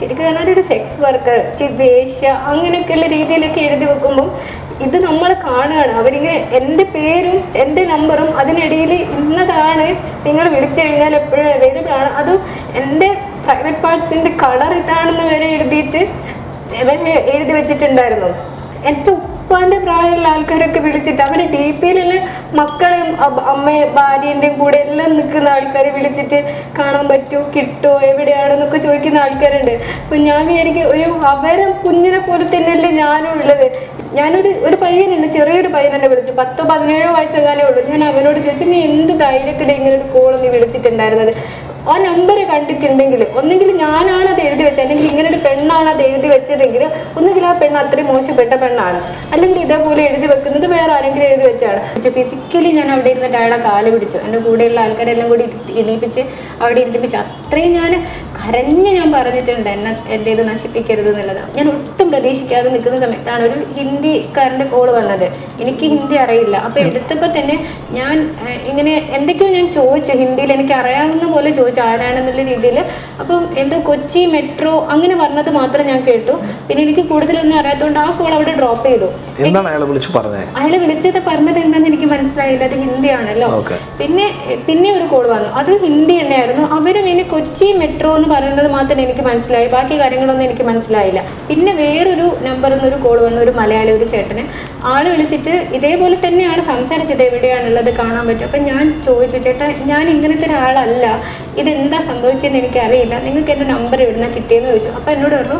ശരിക്കും പറഞ്ഞാൽ ഒരു സെക്സ് വർക്കർ ഈ വേശ്യ അങ്ങനെയൊക്കെയുള്ള രീതിയിലൊക്കെ എഴുതി വെക്കുമ്പോൾ ഇത് നമ്മൾ കാണുകയാണ്. അവരിങ്ങനെ എന്റെ പേരും എന്റെ നമ്പറും അതിനിടയിൽ ഇന്നതാണ് നിങ്ങൾ വിളിച്ചു കഴിഞ്ഞാൽ എപ്പോഴും അവൈലബിൾ ആണ്. അതും എന്റെ പ്രൈവറ്റ് പാർട്സിന്റെ കളർ ഇതാണെന്ന് വരെ എഴുതിയിട്ട് എഴുതി വെച്ചിട്ടുണ്ടായിരുന്നു. എന്റെ ഉപ്പാന്റെ പ്രായമുള്ള ആൾക്കാരൊക്കെ വിളിച്ചിട്ട് അവരെ ഡി പിയിലുള്ള മക്കളെയും അമ്മയെ ഭാര്യേന്റെയും കൂടെ എല്ലാം നിൽക്കുന്ന ആൾക്കാരെ വിളിച്ചിട്ട് കാണാൻ പറ്റുമോ കിട്ടുമോ എവിടെയാണെന്നൊക്കെ ചോദിക്കുന്ന ആൾക്കാരുണ്ട്. അപ്പൊ ഞാൻ വിചാരിക്കും ഒരു അവരെ കുഞ്ഞിനെ പോലെ തന്നെയല്ലേ ഞാനും ഉള്ളത്. ഞാനൊരു ഒരു പയ്യനുണ്ട് ചെറിയൊരു പയ്യനെന്നെ വിളിച്ചു. പത്തോ പതിനേഴോ വയസ്സെങ്ങാനേ ഉള്ളൂ. ഞാൻ അവനോട് ചോദിച്ചു നീ എന്ത് ധൈര്യത്തിലെ ഇങ്ങനെ ഒരു കോൾ നീ വിളിച്ചിട്ടുണ്ടായിരുന്നത്? ആ നമ്പർ കണ്ടിട്ടുണ്ടെങ്കിൽ ഒന്നെങ്കിൽ ഞാനാണ് അത് എഴുതി വെച്ചത് അല്ലെങ്കിൽ ഇങ്ങനെ ഒരു പെണ്ണാണ് അത് എഴുതി വെച്ചതെങ്കിൽ ഒന്നുകിൽ ആ പെണ്ണ് അത്രയും മോശപ്പെട്ട പെണ്ണാണ്. അല്ലെങ്കിൽ ഇതേപോലെ എഴുതി വെക്കുന്നത് വേറെ ആരെങ്കിലും എഴുതി വെച്ചാണ് ഫിസിക്കലി ഞാൻ അവിടെ ഇരുന്നിട്ട് അയാളെ കാൽ പിടിച്ചു. എന്റെ കൂടെയുള്ള ആൾക്കാരെല്ലാം കൂടി എണീപ്പിച്ച് അവിടെ ഇരുത്തിപ്പിച്ച്. അത്രയും ഞാൻ കരഞ്ഞ് ഞാൻ പറഞ്ഞിട്ടുണ്ട് എന്നെ എന്റെ ഇത് നശിപ്പിക്കരുത് എന്നുള്ളത്. ഞാൻ ഒട്ടും പ്രതീക്ഷിക്കാതെ നിൽക്കുന്ന സമയത്താണ് ഒരു ഹിന്ദിക്കാരന്റെ കോൾ വന്നത്. എനിക്ക് ഹിന്ദി അറിയില്ല. അപ്പോൾ എടുത്തപ്പോൾ തന്നെ ഞാൻ ഇങ്ങനെ എന്തൊക്കെയോ ഞാൻ ചോദിച്ചു. ഹിന്ദിയിൽ എനിക്ക് അറിയാവുന്ന പോലെ ചോദിച്ചു ആരാണെന്നുള്ള രീതിയിൽ. അപ്പം എന്തോ കൊച്ചി മെട്രോ അങ്ങനെ പറഞ്ഞത് മാത്രം ഞാൻ കേട്ടു. പിന്നെ എനിക്ക് കൂടുതലൊന്നും അറിയാത്തതുകൊണ്ട് ആ കോൾ അവിടെ ഡ്രോപ്പ് ചെയ്തു. എന്താണ് അയാൾ വിളിച്ചു പറഞ്ഞത്? അയാൾ വിളിച്ചത് പറഞ്ഞത് എന്താണെന്ന് എനിക്ക് മനസ്സിലായില്ല. അത് ഹിന്ദിയാണല്ലോ. പിന്നെ പിന്നെ ഒരു കോൾ വന്നു. അത് ഹിന്ദി തന്നെയായിരുന്നു. അവരും ഇനി കൊച്ചി മെട്രോ എന്ന് പറയുന്നത് മാത്രം എനിക്ക് മനസ്സിലായി. ബാക്കി കാര്യങ്ങളൊന്നും എനിക്ക് മനസ്സിലായില്ല. പിന്നെ വേറൊരു നമ്പറിൽ ഒരു കോൾ വന്ന ഒരു മലയാളി ഒരു ചേട്ടന് ആൾ വിളിച്ചിട്ട് ഇതേപോലെ തന്നെയാണ് സംസാരിച്ചത് എവിടെയാണുള്ളത് കാണാൻ പറ്റും. അപ്പം ഞാൻ ചോദിച്ചു ചേട്ടാ ഞാൻ ഇങ്ങനത്തെ ഒരാളല്ല. ഇതെന്താ സംഭവിച്ചതെന്ന് എനിക്കറിയില്ല. നിങ്ങൾക്ക് എന്റെ നമ്പർ എവിടുന്ന കിട്ടിയെന്ന് ചോദിച്ചു. അപ്പം എന്നോട് പറഞ്ഞു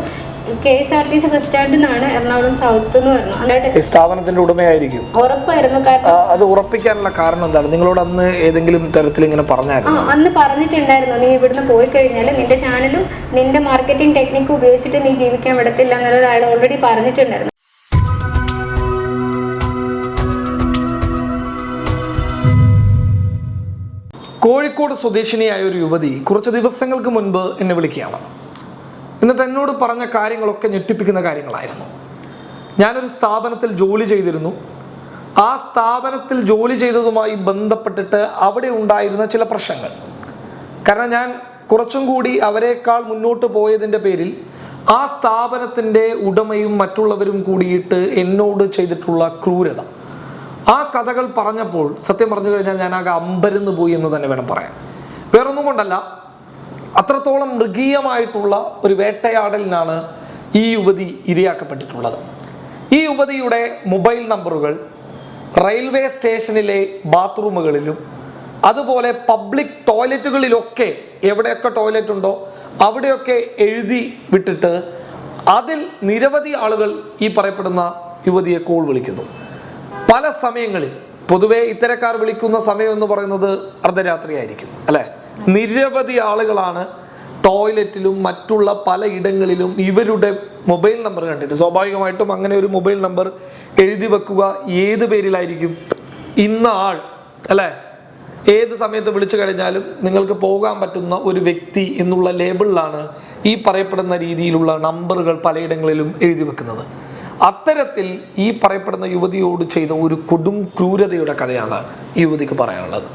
K S R T C bus സ്റ്റാൻഡിൽ നിന്നാണ് എറണാകുളം സൗത്ത് എന്ന് പറഞ്ഞു എന്നിട്ട് ഈ സ്ഥാപനത്തിന്റെ ഉടമയായിരിക്കും. ഉറപ്പായിരുന്നു കാരണം അത് ഉറപ്പിക്കാനുള്ള കാരണം എന്താണ്? നിങ്ങളോട് അന്ന് ഏതെങ്കിലും തരത്തിൽ ഇങ്ങനെ ആ പറഞ്ഞായിരുന്നു അന്ന് പറഞ്ഞിട്ടുണ്ടായിരുന്നു. നീ ഇവിടുന്ന് പോയി കഴിഞ്ഞാൽ നിന്റെ ചാനലും നിന്റെ മാർക്കറ്റിംഗ് ടെക്നിക്ക് ഉപയോഗിച്ചിട്ട് നീ ജീവിക്കാൻ വിടത്തില്ല എന്നുള്ളത് അയാൾ ഓൾറെഡി പറഞ്ഞിട്ടുണ്ടായിരുന്നു. കോഴിക്കോട് സ്വദേശിനിയായ ഒരു യുവതി കുറച്ച് ദിവസങ്ങൾക്ക് മുൻപ് എന്നെ വിളിക്കുകയാണ്. എന്നിട്ട് എന്നോട് പറഞ്ഞ കാര്യങ്ങളൊക്കെ ഞെട്ടിപ്പിക്കുന്ന കാര്യങ്ങളായിരുന്നു. ഞാനൊരു സ്ഥാപനത്തിൽ ജോലി ചെയ്തിരുന്നു. ആ സ്ഥാപനത്തിൽ ജോലി ചെയ്തതുമായി ബന്ധപ്പെട്ടിട്ട് അവിടെ ഉണ്ടായിരുന്ന ചില പ്രശ്നങ്ങൾ. കാരണം ഞാൻ കുറച്ചും കൂടി അവരെക്കാൾ മുന്നോട്ട് പോയതിന്റെ പേരിൽ ആ സ്ഥാപനത്തിന്റെ ഉടമയും മറ്റുള്ളവരും കൂടിയിട്ട് എന്നോട് ചെയ്തിട്ടുള്ള ക്രൂരത. ആ കഥകൾ പറഞ്ഞപ്പോൾ സത്യം പറഞ്ഞു കഴിഞ്ഞാൽ ഞാൻ ആകെ അമ്പരന്ന് പോയി എന്ന് തന്നെ വേണം പറയാൻ. വേറൊന്നും കൊണ്ടല്ല അത്രത്തോളം മൃഗീയമായിട്ടുള്ള ഒരു വേട്ടയാടലിനാണ് ഈ യുവതി ഇരയാക്കപ്പെട്ടിട്ടുള്ളത്. ഈ യുവതിയുടെ മൊബൈൽ നമ്പറുകൾ റെയിൽവേ സ്റ്റേഷനിലെ ബാത്റൂമുകളിലും അതുപോലെ പബ്ലിക് ടോയ്ലറ്റുകളിലൊക്കെ എവിടെയൊക്കെ ടോയ്ലറ്റ് ഉണ്ടോ അവിടെയൊക്കെ എഴുതി വിട്ടിട്ട് അതിൽ നിരവധി ആളുകൾ ഈ പറയപ്പെടുന്ന യുവതിയെ കോൾ വിളിക്കുന്നു. പല സമയങ്ങളിൽ പൊതുവേ ഇത്തരക്കാർ വിളിക്കുന്ന സമയം എന്ന് പറയുന്നത് അർദ്ധരാത്രിയായിരിക്കും അല്ലെ? നിരവധി ആളുകളാണ് ടോയ്ലറ്റിലും മറ്റുള്ള പല ഇടങ്ങളിലും ഇവരുടെ മൊബൈൽ നമ്പർ കണ്ടിട്ട്. സ്വാഭാവികമായിട്ടും അങ്ങനെ ഒരു മൊബൈൽ നമ്പർ എഴുതി വെക്കുക ഏത് പേരിലായിരിക്കും? ഇന്ന ആൾ അല്ലേ? ഏത് സമയത്ത് വിളിച്ചു കഴിഞ്ഞാലും നിങ്ങൾക്ക് പോകാൻ പറ്റുന്ന ഒരു വ്യക്തി എന്നുള്ള ലേബിളിലാണ് ഈ പറയപ്പെടുന്ന രീതിയിലുള്ള നമ്പറുകൾ പലയിടങ്ങളിലും എഴുതി വെക്കുന്നത്. അത്തരത്തിൽ ഈ പറയപ്പെടുന്ന യുവതിയോട് ചെയ്ത ഒരു കൊടും ക്രൂരതയുടെ കഥയാണ് ഈ യുവതിക്ക് പറയാനുള്ളത്.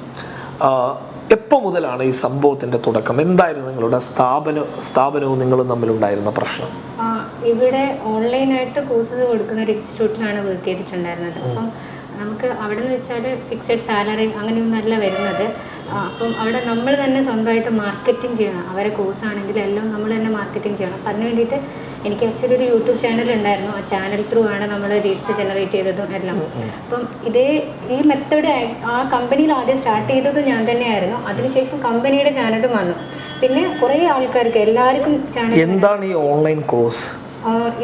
എപ്പോൾ മുതലാണ് ഈ സംഭവത്തിന്റെ തുടക്കം? എന്തായിരുന്നു നിങ്ങളുടെ സ്ഥാപന സ്ഥാപനവും നിങ്ങളും തമ്മിലുണ്ടായിരുന്ന പ്രശ്നം? ഇവിടെ ഓൺലൈനായിട്ട് കോഴ്സസ് കൊടുക്കുന്ന ഒരു ഇൻസ്റ്റിറ്റ്യൂട്ടിലാണ് വർക്ക് ചെയ്തിട്ടുണ്ടായിരുന്നത് അപ്പം നമുക്ക് അവിടെ നിന്ന് വെച്ചാൽ ഫിക്സഡ് സാലറി അങ്ങനെയൊന്നല്ല വരുന്നത്. അപ്പം അവിടെ നമ്മൾ തന്നെ സ്വന്തമായിട്ട് മാർക്കറ്റിംഗ് ചെയ്യണം. അവരെ കോഴ്സ് ആണെങ്കിൽ എല്ലാം നമ്മൾ തന്നെ മാർക്കറ്റിംഗ് ചെയ്യണം. അപ്പം അതിന് വേണ്ടിയിട്ട് എനിക്ക് ആക്ച്വലി ഒരു യൂട്യൂബ് ചാനൽ ഉണ്ടായിരുന്നു. ആ ചാനൽ ത്രൂ ആണ് നമ്മൾ റീൽസ് ജനറേറ്റ് ചെയ്തതും എല്ലാം. അപ്പം ഇതേ ഈ മെത്തേഡ് ആ കമ്പനിയിൽ ആദ്യം സ്റ്റാർട്ട് ചെയ്തത് ഞാൻ തന്നെയായിരുന്നു. അതിനുശേഷം കമ്പനിയുടെ ചാനലും വന്നു. പിന്നെ കുറേ ആൾക്കാർക്ക് എല്ലാവർക്കും ചാനൽ എന്താണ് ഈ ഓൺലൈൻ കോഴ്സ്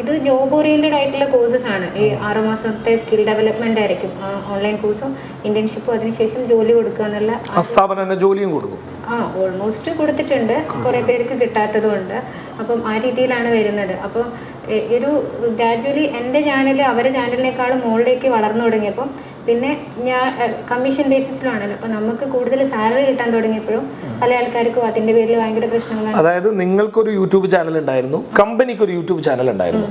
ഇത് ജോബ് ഓറിയന്റഡ് ആയിട്ടുള്ള കോഴ്സസ് ആണ്. ഈ ആറ് മാസത്തെ സ്കിൽ ഡെവലപ്മെന്റ് ആയിരിക്കും. ഓൺലൈൻ കോഴ്സും ഇന്റേൺഷിപ്പും അതിനുശേഷം ജോലി കൊടുക്കുക എന്നുള്ള സ്ഥാപനം ജോലിയും കൊടുക്കും. ആ ഓൾമോസ്റ്റ് കൊടുത്തിട്ടുണ്ട്. കുറെ പേർക്ക് കിട്ടാത്തതുകൊണ്ട്. അപ്പം ആ രീതിയിലാണ് വരുന്നത്. അപ്പം ഒരു ഗ്രാജുവലി എന്റെ ചാനൽ അവരെ ചാനലിനേക്കാളും മുകളിലേക്ക് വളർന്നു തുടങ്ങിയപ്പം പിന്നെ ഞാൻ കമ്മീഷൻ ബേസിസിലാണല്ലോ അപ്പോൾ നമുക്ക് കൂടുതൽ സാലറി കിട്ടാൻ തുടങ്ങിയപ്പോഴും പല ആൾക്കാർക്കും അതിന്റെ പേരിൽ ഭയങ്കര പ്രശ്നങ്ങളാണ്. അതായത് നിങ്ങൾക്കൊരു യൂട്യൂബ് ചാനൽ ഉണ്ടായിരുന്നു കമ്പനിക്ക് ഒരു യൂട്യൂബ് ചാനൽ ഉണ്ടായിരുന്നു.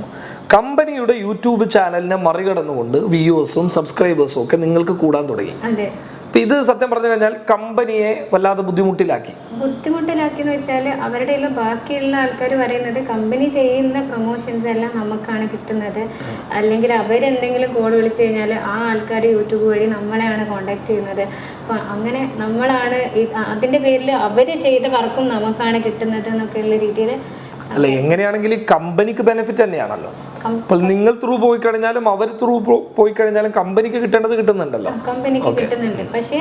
കമ്പനിയുടെ യൂട്യൂബ് ചാനലിനെ മറികടന്നുകൊണ്ട് വ്യൂവേഴ്സും സബ്സ്ക്രൈബേഴ്സും ഒക്കെ നിങ്ങൾക്ക് കൂടാൻ തുടങ്ങി. അതെ. ഇത് സത്യം പറഞ്ഞു കഴിഞ്ഞാൽ കമ്പനിയെ വല്ലാതെ ബുദ്ധിമുട്ടിലാക്കി. ബുദ്ധിമുട്ടിലാക്കിയെന്ന് വെച്ചാൽ അവരുടെ ബാക്കിയുള്ള ആൾക്കാർ പറയുന്നത് കമ്പനി ചെയ്യുന്ന പ്രൊമോഷൻസ് എല്ലാം നമുക്കാണ് കിട്ടുന്നത്. അല്ലെങ്കിൽ അവരെന്തെങ്കിലും കോൾ വിളിച്ചു കഴിഞ്ഞാൽ ആ ആൾക്കാർ യൂട്യൂബ് വഴി നമ്മളെയാണ് കോണ്ടാക്ട് ചെയ്യുന്നത്. അപ്പം അങ്ങനെ നമ്മളാണ് അതിന്റെ പേരിൽ അവർ ചെയ്ത വർക്കും നമുക്കാണ് കിട്ടുന്നത് എന്നൊക്കെയുള്ള രീതിയിൽ അല്ല എങ്ങനെയാണെങ്കിൽ ഈ കമ്പനിക്ക് ബെനിഫിറ്റ് തന്നെയാണല്ലോ. അപ്പോൾ നിങ്ങൾ ത്രൂ പോയി കഴിഞ്ഞാലും അവർ ത്രൂ പോയി കഴിഞ്ഞാലും കമ്പനിക്ക് കിട്ടേണ്ടത് കിട്ടുന്നുണ്ടല്ലോ. കമ്പനിക്ക് കിട്ടുന്നുണ്ട്. പക്ഷേ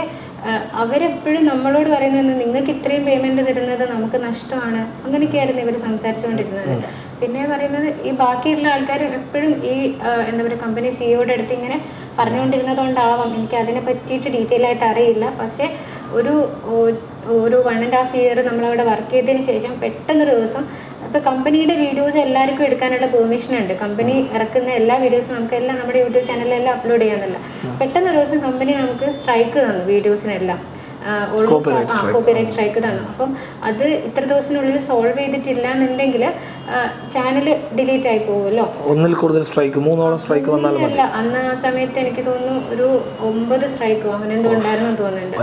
അവരെപ്പോഴും നമ്മളോട് പറയുന്നത് നിങ്ങൾക്ക് ഇത്രയും പേയ്മെന്റ് തരുന്നത് നമുക്ക് നഷ്ടമാണ്. അങ്ങനെയൊക്കെയായിരുന്നു ഇവർ സംസാരിച്ചുകൊണ്ടിരുന്നത്. പിന്നെ പറയുന്നത് ഈ ബാക്കിയുള്ള ആൾക്കാർ എപ്പോഴും ഈ എന്താ പറയുക കമ്പനി സിഇഒയുടെ അടുത്ത് ഇങ്ങനെ പറഞ്ഞുകൊണ്ടിരുന്നത് കൊണ്ടാവാം എനിക്ക് അതിനെ പറ്റിയിട്ട് ഡീറ്റെയിൽ ആയിട്ട് അറിയില്ല. പക്ഷേ ഒരു ഒരു വൺ ആൻഡ് ഹാഫ് ഇയർ നമ്മളവിടെ വർക്ക് ചെയ്തതിന് ശേഷം പെട്ടെന്നൊരു ദിവസം അപ്പോൾ കമ്പനിയുടെ വീഡിയോസ് എല്ലാവർക്കും എടുക്കാനുള്ള പെർമിഷൻ ഉണ്ട്. കമ്പനി ഇറക്കുന്ന എല്ലാ വീഡിയോസും നമുക്ക് എല്ലാം നമ്മുടെ യൂട്യൂബ് ചാനലിലെല്ലാം അപ്ലോഡ് ചെയ്യാനല്ല പെട്ടെന്ന് ഒരു ദിവസം കമ്പനി നമുക്ക് സ്ട്രൈക്ക് തന്നു വീഡിയോസിനെല്ലാം. കോപ്പിറൈറ്റ് സ്ട്രൈക്ക് തന്നു. അപ്പം അത് ഇത്ര ദിവസത്തിനുള്ളിൽ സോൾവ് ചെയ്തിട്ടില്ല എന്നുണ്ടെങ്കിൽ ചാനൽ ഡിലീറ്റ് ആയി പോകുമല്ലോ? ഒന്നിൽ കൂടുതൽ സ്ട്രൈക്ക് മൂന്നോളം സ്ട്രൈക്ക് വന്നാൽ മതി. അല്ല അന്ന് ആ സമയത്ത് എനിക്ക് തോന്നുന്നു ഒരു ഒമ്പത് സ്ട്രൈക്കോ അങ്ങനെ എന്തോ ഉണ്ടായിരുന്നു തോന്നുന്നുണ്ട്.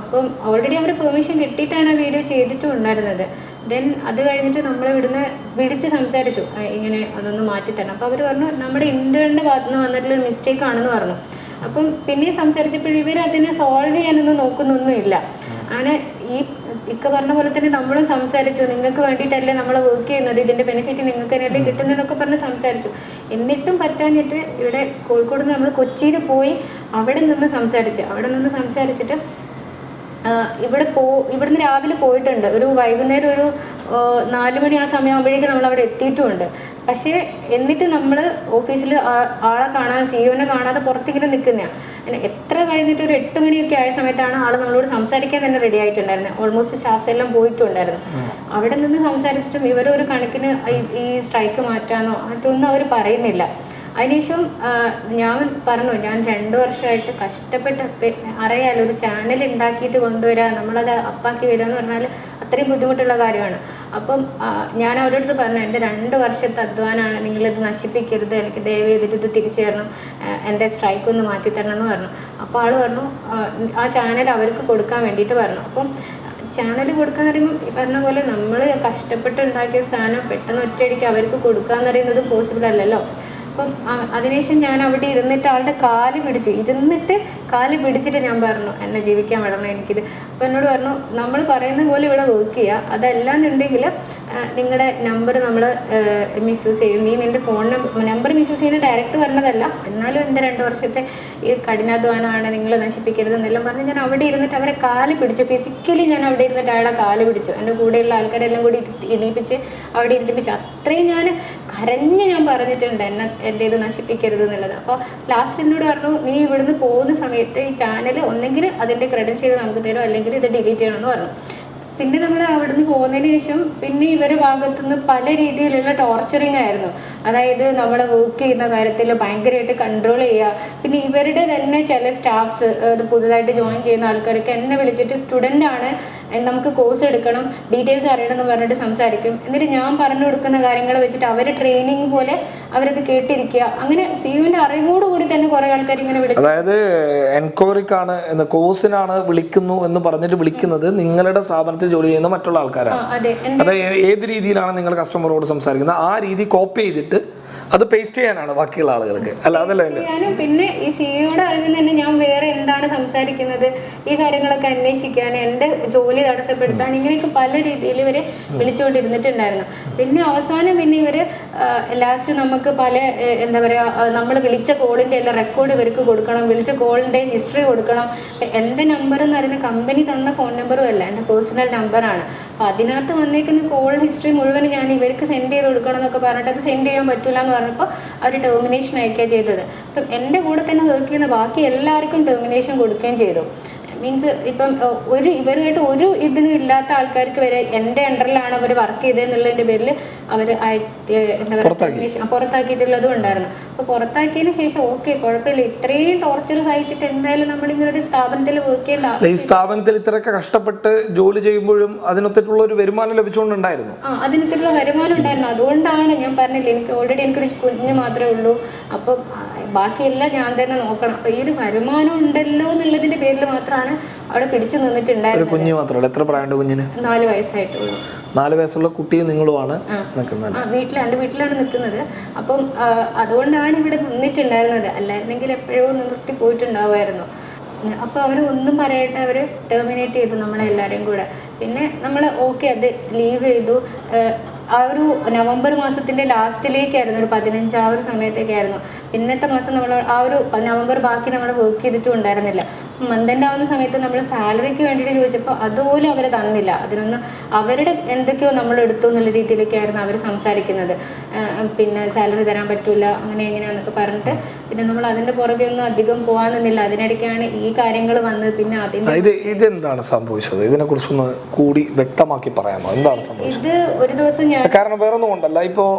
അപ്പം ഓൾറെഡി അവർ പെർമിഷൻ കിട്ടിയിട്ടാണ് ആ വീഡിയോ ചെയ്തിട്ടും ഉണ്ടായിരുന്നത്. ദെൻ അത് കഴിഞ്ഞിട്ട് നമ്മൾ ഇവിടുന്ന് വിളിച്ച് സംസാരിച്ചു. ഇങ്ങനെ അതൊന്ന് മാറ്റിത്തരണം. അപ്പോൾ അവർ പറഞ്ഞു നമ്മുടെ ഇന്ത്യന്റെ ഭാഗത്ത് നിന്ന് വന്നിട്ടുള്ള മിസ്റ്റേക്ക് ആണെന്ന് പറഞ്ഞു. അപ്പം പിന്നെ സംസാരിച്ചപ്പോൾ ഇവർ അതിനെ സോൾവ് ചെയ്യാനൊന്നും നോക്കുന്നൊന്നുമില്ല. അങ്ങനെ ഈ ഇക്ക പറഞ്ഞ പോലെ തന്നെ നമ്മളും സംസാരിച്ചു. നിങ്ങൾക്ക് വേണ്ടിയിട്ടല്ലേ നമ്മൾ വർക്ക് ചെയ്യുന്നത്? ഇതിന്റെ ബെനിഫിറ്റ് നിങ്ങൾക്ക് തന്നെയല്ലേ കിട്ടുന്നതെന്നൊക്കെ പറഞ്ഞ് സംസാരിച്ചു. എന്നിട്ടും പറ്റാഞ്ഞിട്ട് ഇവിടെ കോഴിക്കോട് നമ്മൾ കൊച്ചിയിൽ പോയി അവിടെ നിന്ന് സംസാരിച്ച്. അവിടെ നിന്ന് സംസാരിച്ചിട്ട് ഇവിടെ പോ ഇവിടുന്ന് രാവിലെ പോയിട്ടുണ്ട്. ഒരു വൈകുന്നേരം ഒരു നാലുമണി നാല് മണി ആ സമയമാകുമ്പോഴേക്കും നമ്മൾ അവിടെ എത്തിയിട്ടുമുണ്ട് പക്ഷേ എന്നിട്ട് നമ്മൾ ഓഫീസിൽ ആളെ കാണാതെ സിഇഒനെ കാണാതെ പുറത്തിങ്ങനെ നിൽക്കുന്നതാണ് അങ്ങനെ എത്ര കഴിഞ്ഞിട്ട് ഒരു എട്ട് മണിയൊക്കെ ആയ സമയത്താണ് ആൾ നമ്മളോട് സംസാരിക്കാൻ തന്നെ റെഡി ആയിട്ടുണ്ടായിരുന്നത് ഓൾമോസ്റ്റ് സ്റ്റാഫ്സ് എല്ലാം പോയിട്ടുണ്ടായിരുന്നു. അവിടെ നിന്ന് സംസാരിച്ചിട്ടും ഇവരൊരു കണക്കിന് ഈ സ്ട്രൈക്ക് മാറ്റാനോ അതൊന്നും അവർ പറയുന്നില്ല. അതിനുശേഷം ഞാൻ പറഞ്ഞു ഞാൻ രണ്ടു വർഷമായിട്ട് കഷ്ടപ്പെട്ട് അറിയാലോ ഒരു ചാനൽ ഉണ്ടാക്കിയിട്ട് കൊണ്ടുവരാ നമ്മളത് അപ്പാക്കി വരിക എന്ന് പറഞ്ഞാൽ അത്രയും ബുദ്ധിമുട്ടുള്ള കാര്യമാണ്. അപ്പം ഞാൻ അവരുടെ അടുത്ത് പറഞ്ഞു എന്റെ രണ്ട് വർഷത്തെ അധ്വാനമാണ് നിങ്ങളിത് നശിപ്പിക്കരുത് എനിക്ക് ദയവ് ചെയ്തിട്ട് ഇത് തിരിച്ചു തരണം എന്റെ സ്ട്രൈക്ക് ഒന്ന് മാറ്റി തരണം എന്ന് പറഞ്ഞു. അപ്പോൾ ആൾ പറഞ്ഞു ആ, ചാനൽ അവർക്ക് കൊടുക്കാൻ വേണ്ടിയിട്ട് പറഞ്ഞു. അപ്പം ചാനൽ കൊടുക്കാന്ന് പറയുമ്പോൾ പറഞ്ഞ പോലെ നമ്മൾ കഷ്ടപ്പെട്ട് ഉണ്ടാക്കിയ സാധനം പെട്ടെന്ന് ഒറ്റയടിക്ക് അവർക്ക് കൊടുക്കാന്ന് പറയുന്നത് പോസിബിൾ അല്ലല്ലോ. അപ്പം അതിനുശേഷം ഞാൻ അവിടെ ഇരുന്നിട്ട് ആളുടെ കാൽ പിടിച്ചു. ഇരുന്നിട്ട് കാൽ പിടിച്ചിട്ട് ഞാൻ പറഞ്ഞു എന്നെ ജീവിക്കാൻ വിടണം എനിക്കിത്. അപ്പം എന്നോട് പറഞ്ഞു നമ്മൾ പറയുന്ന പോലെ ഇവിടെ വർക്ക് ചെയ്യുക അതല്ലാന്നുണ്ടെങ്കിൽ നിങ്ങളുടെ നമ്പർ നമ്മൾ മിസ്യൂസ് ചെയ്യും. നീ നിന്റെ ഫോൺ നമ്പർ നമ്പർ മിസ്യൂസ് ചെയ്യുന്ന ഡയറക്റ്റ് പറഞ്ഞതല്ല. എന്നാലും എന്റെ രണ്ട് വർഷത്തെ ഈ കഠിനാധ്വാനമാണ് നിങ്ങൾ നശിപ്പിക്കരുത് എന്നെല്ലാം പറഞ്ഞ് ഞാൻ അവിടെ ഇരുന്നിട്ട് അവരെ കാൽ പിടിച്ചു. ഫിസിക്കലി ഞാൻ അവിടെ ഇരുന്നിട്ട് അയാളെ കാൽ പിടിച്ചു. എന്റെ കൂടെയുള്ള ആൾക്കാരെല്ലാം കൂടി ഇണീപ്പിച്ച് അവിടെ ഇരുത്തിപ്പിച്ച് അത്രയും ഞാൻ കരഞ്ഞ് ഞാൻ പറഞ്ഞിട്ടുണ്ട് എന്നെ എന്റെ ഇത് നശിപ്പിക്കരുത് എന്നുള്ളത്. അപ്പോൾ ലാസ്റ്റ് എന്നോട് പറഞ്ഞു നീ ഇവിടുന്ന് പോകുന്ന സമയത്ത് ഈ ചാനൽ ഒന്നെങ്കിൽ അതിന്റെ ക്രെഡിറ്റ് നമുക്ക് തരും അല്ലെങ്കിൽ ഇത് ഡിലീറ്റ് ചെയ്യണമെന്ന് പറഞ്ഞു. പിന്നെ നമ്മൾ അവിടുന്ന് പോകുന്നതിന് ശേഷം പിന്നെ ഇവരുടെ ഭാഗത്തുനിന്ന് പല രീതിയിലുള്ള ടോർച്ചറിങ് ആയിരുന്നു. അതായത് നമ്മൾ വർക്ക് ചെയ്യുന്ന കാര്യത്തിൽ ഭയങ്കരമായിട്ട് കൺട്രോൾ ചെയ്യുക. പിന്നെ ഇവരുടെ തന്നെ ചില സ്റ്റാഫ്സ് അത് പുതുതായിട്ട് ജോയിൻ ചെയ്യുന്ന ആൾക്കാരൊക്കെ എന്നെ വിളിച്ചിട്ട് സ്റ്റുഡന്റ് ആണ് നമുക്ക് കോഴ്സ് എടുക്കണം ഡീറ്റെയിൽസ് അറിയണം എന്ന് പറഞ്ഞിട്ട് സംസാരിക്കും. എന്നിട്ട് ഞാൻ പറഞ്ഞു കൊടുക്കുന്ന കാര്യങ്ങൾ വെച്ചിട്ട് അവർ ട്രെയിനിങ് പോലെ അവരത് കേട്ടിരിക്കുക. അങ്ങനെ സിയുവിന്റെ അറിവോടുകൂടി തന്നെ കുറെ ആൾക്കാർ ഇങ്ങനെ വിളിച്ചു. അതായത് എൻക്വയറിക്കാണ് എന്ന കോഴ്സിനാണ് വിളിക്കുന്നു എന്ന് പറഞ്ഞിട്ട് വിളിക്കുന്നത് നിങ്ങളുടെ സ്ഥാപനത്തിൽ ജോലി ചെയ്യുന്ന മറ്റുള്ള ആൾക്കാരാണ്. ആ, അതെ. അത് ഏത് രീതിയിലാണ് നിങ്ങൾ കസ്റ്റമറോട് സംസാരിക്കുന്നത്? ആ രീതി കോപ്പി ചെയ്തിട്ട് അത് പേസ്റ്റ് ചെയ്യാനാണ് ബാക്കിയുള്ള ആളുകൾക്ക്. അല്ല അതല്ല എന്റെ പിന്നെ ഈ സിഇയുടെ അറിവിൽ തന്നെ ഞാൻ വേറെ എന്താണ് സംസാരിക്കുന്നത്? ഈ കാര്യങ്ങളൊക്കെ അന്വേഷിക്കാൻ എന്റെ ജോലി തടസ്സപ്പെടുത്താൻ ഇങ്ങനെയൊക്കെ പല രീതിയിൽ ഇവരെ വിളിച്ചുകൊണ്ടിരുന്നിട്ടുണ്ടായിരുന്നു. പിന്നെ അവസാനം പിന്നെ ഇവർ ലാസ്റ്റ് നമുക്ക് പല എന്താ പറയുക നമ്മൾ വിളിച്ച കോളിന്റെ എല്ലാം റെക്കോർഡ് ഇവർക്ക് കൊടുക്കണം വിളിച്ച കോളിന്റെ ഹിസ്റ്ററി കൊടുക്കണം. എന്റെ നമ്പർ എന്ന് പറയുന്ന കമ്പനി തന്ന ഫോൺ നമ്പറും അല്ല എന്റെ പേഴ്സണൽ നമ്പറാണ് അപ്പോൾ അതിനകത്ത് വന്നേക്കുന്ന കോൾ ഹിസ്റ്ററി മുഴുവൻ ഞാൻ ഇവർക്ക് സെൻഡ് ചെയ്ത് കൊടുക്കണം എന്നൊക്കെ പറഞ്ഞിട്ട് അത് സെൻഡ് ചെയ്യാൻ പറ്റില്ല എന്ന് പറഞ്ഞപ്പോൾ അവർ ടെർമിനേഷൻ അയക്കുകയാണ് ചെയ്തത്. അപ്പം എന്റെ കൂടെ തന്നെ വർക്ക് ചെയ്യുന്ന ബാക്കി എല്ലാവർക്കും ടെർമിനേഷൻ കൊടുക്കുകയും ചെയ്തു. മീൻസ് ഇപ്പം ഒരു ഇവരുമായിട്ട് ഒരു ഇതിനും ഇല്ലാത്ത ആൾക്കാർക്ക് വരെ എന്റെ അണ്ടറിലാണ് അവർ വർക്ക് ചെയ്തതെന്നുള്ളതിന്റെ പേരിൽ അവർ എന്താ പറയുക പുറത്താക്കിയിട്ടുള്ളതും ഉണ്ടായിരുന്നു. അപ്പോൾ പുറത്താക്കിയതിന് ശേഷം ഓക്കെ കുഴപ്പമില്ല. ഇത്രയും ടോർച്ചർ സഹിച്ചിട്ട് എന്തായാലും നമ്മൾ ഇങ്ങനെ ഒരു സ്ഥാപനത്തിൽ വർക്ക് ചെയ്യേണ്ട ഈ സ്ഥാപനത്തിൽ ഇത്രയൊക്കെ കഷ്ടപ്പെട്ട് ജോലി ചെയ്യുമ്പോഴും അതിനൊത്തിട്ടുള്ള ഒരു വരുമാനം ലഭിച്ചുകൊണ്ടുണ്ടായിരുന്നു ആ അതിനകത്തുള്ള വരുമാനം ഉണ്ടായിരുന്നു. അതുകൊണ്ടാണ് ഞാൻ പറഞ്ഞില്ല എനിക്ക് ഓൾറെഡി എനിക്കൊരു കുഞ്ഞ് മാത്രമേ ഉള്ളൂ. അപ്പം ബാക്കിയെല്ലാം ഞാൻ തന്നെ നോക്കണം. അപ്പൊ ഈ ഒരു വരുമാനം ഉണ്ടല്ലോ എന്നുള്ളതിന്റെ പേരിൽ മാത്രമാണ് അവിടെ പിടിച്ചു നിന്നിട്ടുണ്ടായിരുന്നു കുഞ്ഞു മാത്രമല്ല എത്ര പ്രായമുണ്ട് കുഞ്ഞിന്? നാല് വയസ്സായിട്ടുള്ളൂ. നാല് വയസ്സുള്ള കുട്ടി നിങ്ങളുമാണ് നിൽക്കുന്നത് രണ്ട് വീട്ടിലാണ് നിൽക്കുന്നത്. അപ്പം അതുകൊണ്ടാണ് ഇവിടെ നിന്നിട്ടുണ്ടായിരുന്നത്. അല്ലായിരുന്നെങ്കിൽ എപ്പോഴോ നിർത്തി പോയിട്ടുണ്ടാവുമായിരുന്നു. അപ്പോൾ അവർ ഒന്നും പറയട്ടെ അവർ ടെർമിനേറ്റ് ചെയ്തു നമ്മളെല്ലാവരെയും കൂടെ. പിന്നെ നമ്മൾ ഓക്കെ അത് ലീവ് ചെയ്തു. ആ, ആ ഒരു നവംബർ മാസത്തിന്റെ ലാസ്റ്റിലേക്കായിരുന്നു ഒരു പതിനഞ്ച് ആ ഒരു സമയത്തേക്കായിരുന്നു. പിന്നത്തെ മാസം നമ്മൾ ആ ഒരു നവംബർ ബാക്കി നമ്മൾ വർക്ക് ചെയ്തിട്ടും ഉണ്ടായിരുന്നില്ല. മന്ത് എൻഡ് ആവുന്ന സമയത്ത് നമ്മൾ സാലറിക്ക് വേണ്ടിയിട്ട് ചോദിച്ചപ്പോൾ അതുപോലും അവർ തന്നില്ല. അതിനൊന്നും അവരുടെ എന്തൊക്കെയോ നമ്മൾ എടുത്തു എന്നുള്ള രീതിയിലൊക്കെയായിരുന്നു അവർ സംസാരിക്കുന്നത്. പിന്നെ സാലറി തരാൻ പറ്റില്ല അങ്ങനെ എങ്ങനെയാന്നൊക്കെ പറഞ്ഞിട്ട് പിന്നെ നമ്മൾ അതിന്റെ പുറകെ ഒന്നും അധികം പോകാൻ നിന്നില്ല. അതിനിടയ്ക്കാണ് ഈ കാര്യങ്ങൾ വന്നത്. പിന്നെ അതിന് ഇത് ഇതെന്താണ് സംഭവിച്ചത്? ഇതിനെ കുറിച്ചൊന്ന് കൂടി വ്യക്തമാക്കി പറയാമോ? എന്താണ് സംഭവിച്ചത്? ഇത് ഒരു ദിവസം ഞാൻ കാരണം വേറൊന്നും ഉണ്ടല്ല ഇപ്പോൾ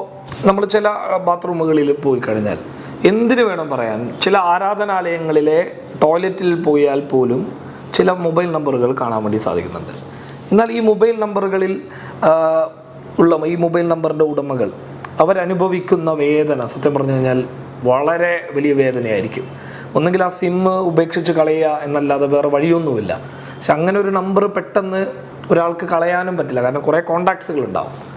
നമ്മൾ ചില ബാത്റൂമുകളിൽ പോയി കഴിഞ്ഞാൽ എന്തിനു വേണം പറയാൻ? ചില ആരാധനാലയങ്ങളിലെ ടോയ്ലറ്റിൽ പോയാൽ പോലും ചില മൊബൈൽ നമ്പറുകൾ കാണാൻ വേണ്ടി സാധിക്കുന്നുണ്ട്. എന്നാൽ ഈ മൊബൈൽ നമ്പറുകളിൽ ഉള്ള ഈ മൊബൈൽ നമ്പറിന്റെ ഉടമകൾ അവരനുഭവിക്കുന്ന വേദന സത്യം പറഞ്ഞു കഴിഞ്ഞാൽ വളരെ വലിയ വേദനയായിരിക്കും. ഒന്നുകിൽ ആ സിം ഉപേക്ഷിച്ച് കളയുക എന്നല്ലാതെ വേറെ വഴിയൊന്നുമില്ല. പക്ഷെ അങ്ങനെ ഒരു നമ്പർ പെട്ടെന്ന് ഒരാൾക്ക് കളയാനും പറ്റില്ല. കാരണം കുറേ കോണ്ടാക്ട്സുകൾ ഉണ്ടാവും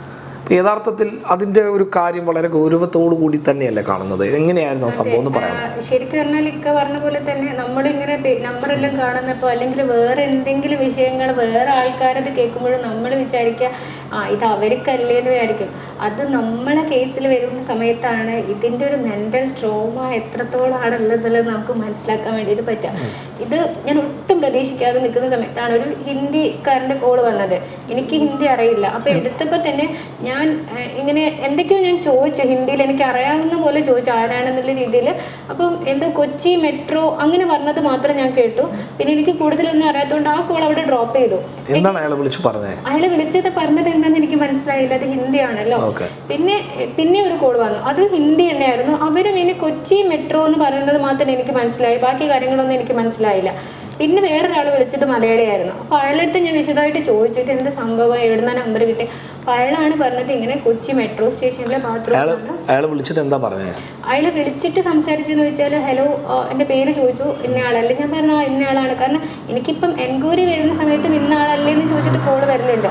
യഥാർത്ഥത്തിൽ അതിന്റെ ഒരു കാര്യം വളരെ ഗൗരവത്തോടു കൂടി തന്നെയല്ലേ കാണുന്നത്? എങ്ങനെയായിരുന്നു ആ സംഭവം എന്ന് പറയാം ശരിക്കും പറഞ്ഞാൽ ഇക്ക പറഞ്ഞ പോലെ തന്നെ നമ്മളിങ്ങനെ നമ്പറെല്ലാം കാണുന്നപ്പോൾ അല്ലെങ്കിൽ വേറെ എന്തെങ്കിലും വിഷയങ്ങൾ വേറെ ആൾക്കാരത് കേൾക്കുമ്പോഴും നമ്മൾ വിചാരിക്കുക ആ ഇത് അവർക്കല്ലേ എന്ന് വിചാരിക്കും. അത് നമ്മളെ കേസിൽ വരുന്ന സമയത്താണ് ഇതിന്റെ ഒരു മെന്റൽ ട്രോമ എത്രത്തോളമാണ് ഉള്ളതെന്ന് നമുക്ക് മനസ്സിലാക്കാൻ വേണ്ടിയിട്ട് പറ്റുക. ഇത് ഞാൻ ഒട്ടും പ്രതീക്ഷിക്കാതെ നിൽക്കുന്ന സമയത്താണ് ഒരു ഹിന്ദിക്കാരന്റെ കോൾ വന്നത്. എനിക്ക് ഹിന്ദി അറിയില്ല. അപ്പോൾ എടുത്തപ്പോൾ തന്നെ ഞാൻ ഇങ്ങനെ എന്തൊക്കെയോ ഞാൻ ചോദിച്ചു. ഹിന്ദിയിൽ എനിക്ക് അറിയാവുന്ന പോലെ ചോദിച്ചു ആരാണെന്നുള്ള രീതിയിൽ. അപ്പം എന്താ കൊച്ചി മെട്രോ അങ്ങനെ പറഞ്ഞത് മാത്രം ഞാൻ കേട്ടു. പിന്നെ എനിക്ക് കൂടുതലൊന്നും അറിയാത്തതുകൊണ്ട് ആ കോൾ അവിടെ ഡ്രോപ്പ് ചെയ്തു. എന്താണ് അയാൾ വിളിച്ചു പറഞ്ഞത്? അയാൾ വിളിച്ചത് പറഞ്ഞത് എന്താണെന്ന് എനിക്ക് മനസ്സിലായില്ല. അത് ഹിന്ദിയാണല്ലോ. പിന്നെ പിന്നെ ഒരു കോൾ വന്നു. അത് ഹിന്ദി തന്നെയായിരുന്നു. അവരും ഇനി കൊച്ചി മെട്രോ എന്ന് പറയുന്നത് മാത്രമേ എനിക്ക് മനസ്സിലായി. ബാക്കി കാര്യങ്ങളൊന്നും എനിക്ക് മനസ്സിലായില്ല. പിന്നെ വേറൊരാൾ വിളിച്ചത് മലയാളിയായിരുന്നു. അപ്പോൾ അയാളുടെ അടുത്ത് ഞാൻ വിശദമായിട്ട് ചോദിച്ചിട്ട് എന്ത് സംഭവം? എവിടുന്ന നമ്പർ കിട്ടി അപ്പോൾ അയാളാണ് പറഞ്ഞത് ഇങ്ങനെ കൊച്ചി മെട്രോ സ്റ്റേഷനിലെ ബാത്റൂം അയാൾ വിളിച്ചിട്ട് എന്താ പറഞ്ഞത് അയാൾ വിളിച്ചിട്ട് സംസാരിച്ചെന്ന് വെച്ചാൽ ഹലോ എന്റെ പേര് ചോദിച്ചു ഇന്നയാളല്ലേ? ഞാൻ പറഞ്ഞു ആ ഇന്നയാളാണ്. കാരണം എനിക്കിപ്പം എൻക്വയറി വരുന്ന സമയത്തും ഇന്നയാളല്ലേ എന്ന് ചോദിച്ചിട്ട് കോൾ വരുന്നുണ്ട്.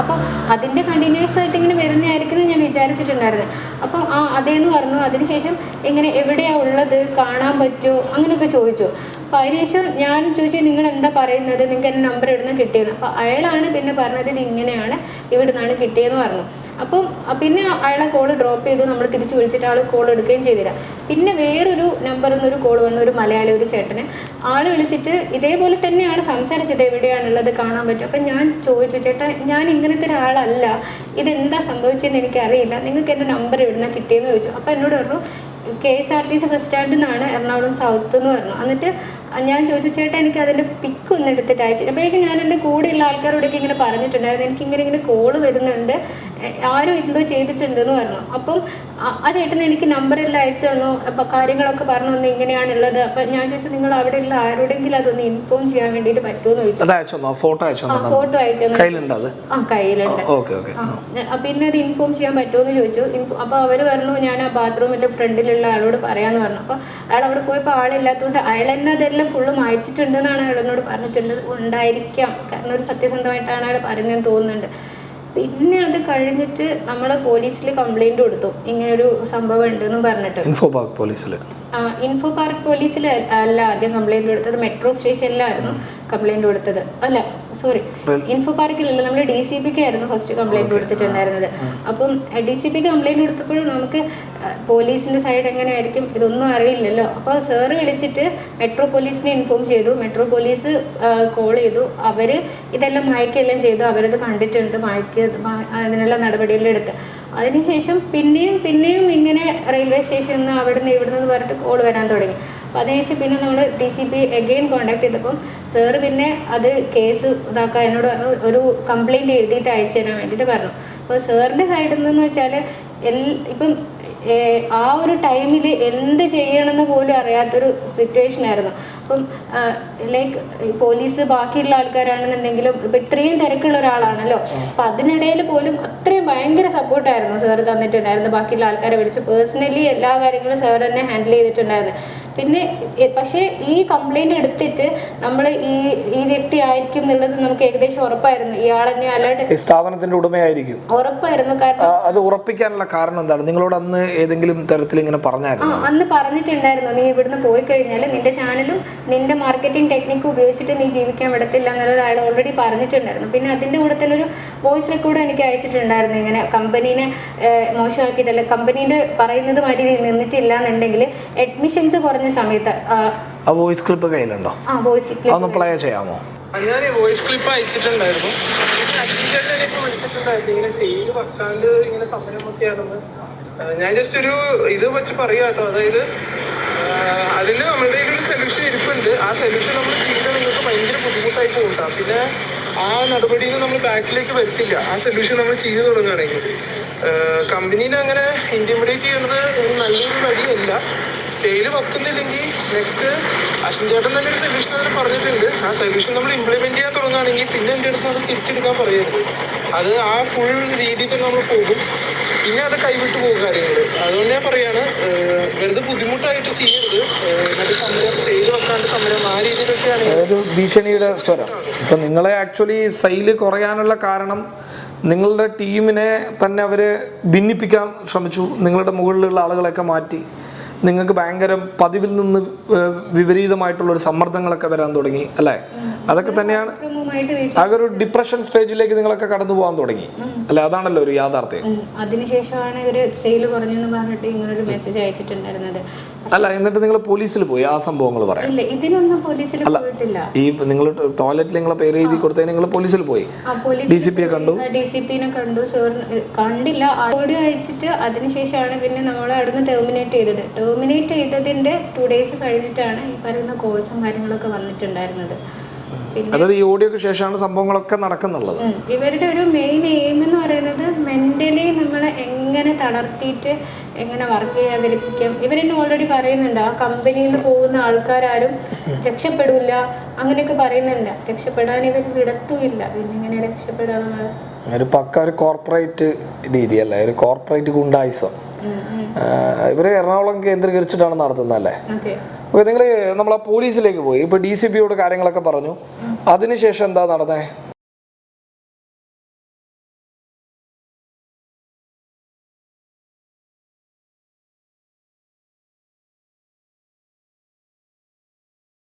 അപ്പം അതിന്റെ കണ്ടിന്യൂസ് ആയിട്ട് ഇങ്ങനെ വരുന്നതായിരിക്കും ഞാൻ വിചാരിച്ചിട്ടുണ്ടായിരുന്നു. അപ്പം ആ അതേന്ന് പറഞ്ഞു. അതിനുശേഷം ഇങ്ങനെ എവിടെയാ ഉള്ളത് കാണാൻ പറ്റുമോ അങ്ങനെയൊക്കെ ചോദിച്ചു. അപ്പോൾ അതിനുശേഷം ഞാൻ ചോദിച്ചു നിങ്ങൾ എന്താ പറയുന്നത്? നിങ്ങൾക്ക് എന്റെ നമ്പർ ഇവിടുന്ന് കിട്ടിയെന്ന്? അപ്പോൾ അയാളാണ് പിന്നെ പറഞ്ഞത് ഇത് ഇങ്ങനെയാണ് ഇവിടെ നിന്നാണ് കിട്ടിയെന്ന് പറഞ്ഞു. അപ്പം പിന്നെ അയാളെ കോൾ ഡ്രോപ്പ് ചെയ്തു നമ്മൾ തിരിച്ചു വിളിച്ചിട്ട് ആൾ കോൾ എടുക്കുകയും ചെയ്തില്ല. പിന്നെ വേറൊരു നമ്പറിൽ നിന്ന് ഒരു കോൾ വന്ന ഒരു മലയാളി ഒരു ചേട്ടന്. ആൾ വിളിച്ചിട്ട് ഇതേപോലെ തന്നെയാണ് സംസാരിച്ചത് എവിടെയാണുള്ളത് കാണാൻ പറ്റും. അപ്പം ഞാൻ ചോദിച്ചു ചേട്ടാ ഞാൻ ഇങ്ങനത്തെ ഒരാളല്ല. ഇതെന്താ സംഭവിച്ചതെന്ന് എനിക്കറിയില്ല. നിങ്ങൾക്ക് എന്റെ നമ്പർ എവിടുന്ന കിട്ടിയെന്ന് ചോദിച്ചു. അപ്പം എന്നോട് പറഞ്ഞു K S R T C bus സ്റ്റാൻഡിൽ നിന്നാണ് എറണാകുളം സൗത്ത് എന്ന് പറഞ്ഞു. എന്നിട്ട് ഞാൻ ചോദിച്ചു ചേട്ടാ എനിക്ക് അതിന്റെ പിക്ക് ഒന്ന് എടുത്തിട്ട് അയച്ചു. അപ്പോഴേക്കും ഞാൻ എന്റെ കൂടെയുള്ള ആൾക്കാരോടൊക്കെ ഇങ്ങനെ പറഞ്ഞിട്ടുണ്ടായിരുന്നു. എനിക്ക് ഇങ്ങനെ ഇങ്ങനെ കോൾ വരുന്നുണ്ട്. ആരും എന്തോ ചെയ്തിട്ടുണ്ടെന്ന് പറഞ്ഞു. അപ്പം ആ- ചേട്ടൻ എനിക്ക് നമ്പറെല്ലാം അയച്ചു തന്നു. അപ്പം കാര്യങ്ങളൊക്കെ പറഞ്ഞു തന്നു. ഇങ്ങനെയാണുള്ളത്. അപ്പം ഞാൻ ചോദിച്ചു നിങ്ങൾ അവിടെയുള്ള ആരോടെങ്കിലും അതൊന്ന് ഇൻഫോം ചെയ്യാൻ വേണ്ടിയിട്ട് പറ്റുമോ? എന്ന് ചോദിച്ചു. അയച്ചോ ഫോട്ടോ അയച്ചോ കയ്യിലുണ്ട് ആ കയ്യിലുണ്ട്. പിന്നെ അത് ഇൻഫോം ചെയ്യാൻ പറ്റുമോ എന്ന് ചോദിച്ചു. അപ്പോൾ അവർ പറഞ്ഞു ഞാൻ ആ ബാത്റൂമിന്റെ ഫ്രണ്ടിലുള്ള ആളോട് പറയാമെന്ന് പറഞ്ഞു. അപ്പോൾ അയാൾ അവിടെ പോയപ്പോൾ ആളില്ലാത്തതുകൊണ്ട് അയാൾ തന്നെ അതെല്ലാം ഫുള്ളും അയച്ചിട്ടുണ്ടെന്നാണ് അയാൾ എന്നോട് പറഞ്ഞിട്ടുണ്ട്. ഉണ്ടായിരിക്കാം. കാരണം ഒരു സത്യസന്ധമായിട്ടാണ് അയാൾ പറയുന്നതെന്ന് തോന്നുന്നുണ്ട്. പിന്നെ അത് കഴിഞ്ഞിട്ട് നമ്മൾ പോലീസിൽ കംപ്ലൈന്റ് കൊടുത്തു. ഇങ്ങനൊരു സംഭവം ഉണ്ടെന്ന് പറഞ്ഞിട്ട്. ഇൻഫോ പാർക്ക് പോലീസിൽ ഇൻഫോ പാർക്ക് പോലീസിൽ അല്ല ആദ്യം കംപ്ലൈന്റ് കൊടുത്തത്. മെട്രോ സ്റ്റേഷനിലായിരുന്നു കംപ്ലൈന്റ് കൊടുത്തത്. അല്ല സോറി ഇൻഫോ പാർക്കിലല്ല നമ്മൾ ഡി സി പിക്ക് ആയിരുന്നു ഫസ്റ്റ് കംപ്ലൈന്റ് കൊടുത്തിട്ടുണ്ടായിരുന്നത്. അപ്പം ഡി സി പിക്ക് കംപ്ലൈന്റ് കൊടുത്തപ്പോഴും നമുക്ക് പോലീസിന്റെ സൈഡ് എങ്ങനെയായിരിക്കും ഇതൊന്നും അറിയില്ലല്ലോ. അപ്പോൾ സാറ് വിളിച്ചിട്ട് മെട്രോ പോലീസിനെ ഇൻഫോം ചെയ്തു. മെട്രോ പോലീസ് കോൾ ചെയ്തു. അവർ ഇതെല്ലാം മയക്കെല്ലാം ചെയ്തു. അവരത് കണ്ടിട്ടുണ്ട്. മയക്ക് അതിനുള്ള നടപടിയെല്ലാം എടുത്ത്. അതിനുശേഷം പിന്നെയും പിന്നെയും ഇങ്ങനെ റെയിൽവേ സ്റ്റേഷനിൽ നിന്ന് അവിടെ നിന്ന് ഇവിടെ നിന്ന് പറഞ്ഞിട്ട് കോൾ വരാൻ തുടങ്ങി. അപ്പോൾ അതിനുശേഷം പിന്നെ നമ്മൾ D C P again contact ചെയ്തപ്പം സാറ് പിന്നെ അത് കേസ് ഇതാക്കാൻ എന്നോട് പറഞ്ഞു ഒരു കംപ്ലയിന്റ് എഴുതിയിട്ട് അയച്ചു തരാൻ വേണ്ടിയിട്ട് പറഞ്ഞു. അപ്പോൾ സാറിന്റെ സൈഡിൽ നിന്ന് വെച്ചാൽ എൽ ഇപ്പം ആ ഒരു ടൈമിൽ എന്ത് ചെയ്യണമെന്ന് പോലും അറിയാത്തൊരു സിറ്റുവേഷൻ ആയിരുന്നു. അപ്പം ലൈക്ക് പോലീസ് ബാക്കിയുള്ള ആൾക്കാരാണെന്നുണ്ടെങ്കിലും ഇപ്പം ഇത്രയും തിരക്കുള്ള ഒരാളാണല്ലോ. അപ്പം അതിനിടയിൽ പോലും അത്രയും ഭയങ്കര സപ്പോർട്ടായിരുന്നു സാർ തന്നിട്ടുണ്ടായിരുന്നു. ബാക്കിയുള്ള ആൾക്കാരെ വിളിച്ച് പേഴ്സണലി എല്ലാ കാര്യങ്ങളും സാർ തന്നെ ഹാൻഡിൽ ചെയ്തിട്ടുണ്ടായിരുന്നു. പിന്നെ പക്ഷേ ഈ കംപ്ലൈന്റ് എടുത്തിട്ട് നമ്മൾ ഈ ഈ വ്യക്തി ആയിരിക്കും എന്നുള്ളത് നമുക്ക് ഏകദേശം ഉറപ്പായിരുന്നു. ഇയാൾ തന്നെ അല്ലാണ്ട് സ്ഥാപനത്തിന്റെ ഉടമയായിരിക്കും. ഉറപ്പായിരുന്നു. കാരണം അത് ഉറപ്പിക്കാനുള്ള കാരണം എന്താണ്? നിങ്ങളോട് അന്ന് ഏതെങ്കിലും തരത്തിൽ ഇങ്ങനെ പറഞ്ഞായിരുന്നു? അന്ന് പറഞ്ഞിട്ടുണ്ടായിരുന്നു. നീ ഇവിടുന്ന് പോയി കഴിഞ്ഞാൽ നിന്റെ ചാനലും നിന്റെ മാർക്കറ്റിംഗ് ടെക്നിക്ക് ഉപയോഗിച്ചിട്ട് നീ ജീവിക്കാൻ വിടത്തില്ല എന്നുള്ളത് അയാൾ ഓൾറെഡി പറഞ്ഞിട്ടുണ്ടായിരുന്നു. പിന്നെ അതിന്റെ കൂടെ തന്നെ ഒരു വോയിസ് റെക്കോർഡ് എനിക്ക് അയച്ചിട്ടുണ്ടായിരുന്നു. ഇങ്ങനെ കമ്പനീനെ മോശമാക്കിയിട്ടല്ല കമ്പനീന്റെ പറയുന്നത് മാതിരി നിന്നിട്ടില്ല എന്നുണ്ടെങ്കിൽ അഡ്മിഷൻസ് കുറഞ്ഞ സമയത്ത് ആ, വോയിസ് ക്ലിപ്പ് കയ്യിലുണ്ടോ? ആ വോയിസ് ക്ലിപ്പ് ഒന്ന് പ്ലേ ചെയ്യാമോ? ഞാൻ വോയിസ് ക്ലിപ്പ് അയച്ചിട്ടുണ്ടായിരുന്നു. ഇങ്ങനെ സെയിൽ വക്കാണ്ട് ഇങ്ങനെ ഞാൻ ജസ്റ്റ് ഒരു ഇത് വെച്ച് പറയാ കേട്ടോ. അതായത് അതിന് നമ്മളുടെ ഒരു സൊല്യൂഷൻ ഇരിപ്പുണ്ട്. ആ സൊല്യൂഷൻ നമ്മൾ ചെയ്താൽ നിങ്ങൾക്ക് ഭയങ്കര ബുദ്ധിമുട്ടായി പോകണ്ട പിന്നെ ആ നടപടിയിൽ നമ്മൾ ബാക്കിലേക്ക് വരത്തില്ല. ആ സൊല്യൂഷൻ നമ്മൾ ചെയ്തു തുടങ്ങുകയാണെങ്കിൽ. കമ്പനീനെ അങ്ങനെ ഇന്റിമിഡേറ്റ് ചെയ്യുന്നത് ഒരു നല്ലൊരു വഴിയല്ല. സെയിൽ വെക്കുന്നില്ലെങ്കിൽ നെക്സ്റ്റ് അശ്വിൻ ചേട്ടൻ തന്നെ ഒരു സൊല്യൂഷൻ അതിന് പറഞ്ഞിട്ടുണ്ട്. ആ സൊല്യൂഷൻ നമ്മൾ ഇംപ്ലിമെന്റ് ചെയ്യാൻ തുടങ്ങുകയാണെങ്കിൽ പിന്നെ എന്റെ അടുത്ത് അത് തിരിച്ചെടുക്കാൻ പറയരുത്. അത് ആ ഫുൾ രീതിയിൽ തന്നെ നമ്മൾ പോകും. പിന്നെ അത് കൈവിട്ട് പോകും കാര്യങ്ങൾ. അതുകൊണ്ട് ഞാൻ പറയാണ് വെറുതെ ബുദ്ധിമുട്ടായിട്ട് ചെയ്യരുത്. എന്നിട്ട് സമരം സെയിൽ വെക്കാണ്ട് സമരം ആ രീതിയിലൊക്കെയാണ് ഭീഷണിയുടെ സ്വരം. ഇപ്പൊ നിങ്ങളെ ആക്ച്വലി സെയിൽ കുറയാനുള്ള കാരണം നിങ്ങളുടെ ടീമിനെ തന്നെ അവർ ഭിന്നിപ്പിക്കാൻ ശ്രമിച്ചു. നിങ്ങളുടെ മുകളിലുള്ള ആളുകളെയൊക്കെ മാറ്റി. നിങ്ങൾക്ക് ഭയങ്കര പതിവിൽ നിന്ന് വിപരീതമായിട്ടുള്ള ഒരു സമ്മർദ്ദങ്ങളൊക്കെ വരാൻ തുടങ്ങി അല്ലേ? അതൊക്കെ തന്നെയാണ്. അതൊരു വീട്ടിൽ ആകെ ഒരു ഡിപ്രഷൻ സ്റ്റേജിലേക്ക് നിങ്ങളൊക്കെ കടന്നു പോകാൻ തുടങ്ങി. അല്ലെ? അതാണല്ലോ ഒരു യാഥാർത്ഥ്യം. അതിനുശേഷമാണ് ഇവർ സെയിൽ കുറഞ്ഞെന്ന് പറഞ്ഞിട്ട് ഇങ്ങനൊരു മെസ്സേജ് അയച്ചിട്ടുണ്ടായിരുന്നത്. അല്ല എന്നിട്ട് നിങ്ങൾ പോലീസിൽ പോയി ആ സംഭവങ്ങൾ പറയാം ഇതിനൊന്നും പോലീസിൽ പോയിട്ടില്ല. ഈ നിങ്ങൾ ടോയ്ലറ്റിൽ നിങ്ങളെ പേര് എഴുതി കൊടുത്തതിന് നിങ്ങൾ പോലീസിൽ പോയി. ഡി സി പിയെ. കണ്ടു. ഡി സി പിനെ കണ്ടു. സർ കണ്ടില്ല. അയച്ചിട്ട് അതിനുശേഷമാണ് പിന്നെ നമ്മളെ അവിടുന്ന് ടെർമിനേറ്റ് ചെയ്തത്. ടെർമിനേറ്റ് ചെയ്തതിന്റെ ടു ഡേയ്സ് കഴിഞ്ഞിട്ടാണ് ഈ പറയുന്ന കോഴ്സും കാര്യങ്ങളൊക്കെ വന്നിട്ടുണ്ടായിരുന്നത്. പിന്നെ അതായത് ഈ ഓഡിയോക്ക് ശേഷമാണ് സംഭവങ്ങളൊക്കെ നടക്കുന്നുള്ളത്. ഇവരുടെ ഒരു മെയിൻ എയിം എന്ന് പറയുന്നത് മെന്റലി നമ്മളെ എങ്ങനെ തളർത്തിയിട്ട് എങ്ങനെ വർക്ക് ചെയ്യാതിരിപ്പിക്കാം ഇവരെന്നെ ഓൾറെഡി പറയുന്നുണ്ട്. ആ കമ്പനിയിൽ നിന്ന് പോകുന്ന ആൾക്കാരും രക്ഷപ്പെടില്ല അങ്ങനെയൊക്കെ പറയുന്നുണ്ട്. രക്ഷപ്പെടാൻ ഇവർ വിടത്തുമില്ല. പിന്നെ ഇങ്ങനെ രക്ഷപ്പെടാന്നുള്ളത് ഒരു പക്ക ഒരു കോർപ്പറേറ്റ് രീതി അല്ലേ ഒരു കോർപ്പറേറ്റ് ഗുണ്ടായിസം. ഇവർ എറണാകുളം കേന്ദ്രീകരിച്ചിട്ടാണ് നടത്തുന്നത് അല്ലേ? ഓക്കെ നിങ്ങൾ നമ്മളാ പോലീസിലേക്ക് പോയി. ഇപ്പൊ ഡി സി പിയോട് കാര്യങ്ങളൊക്കെ പറഞ്ഞു. അതിനുശേഷം എന്താ നടന്നേ?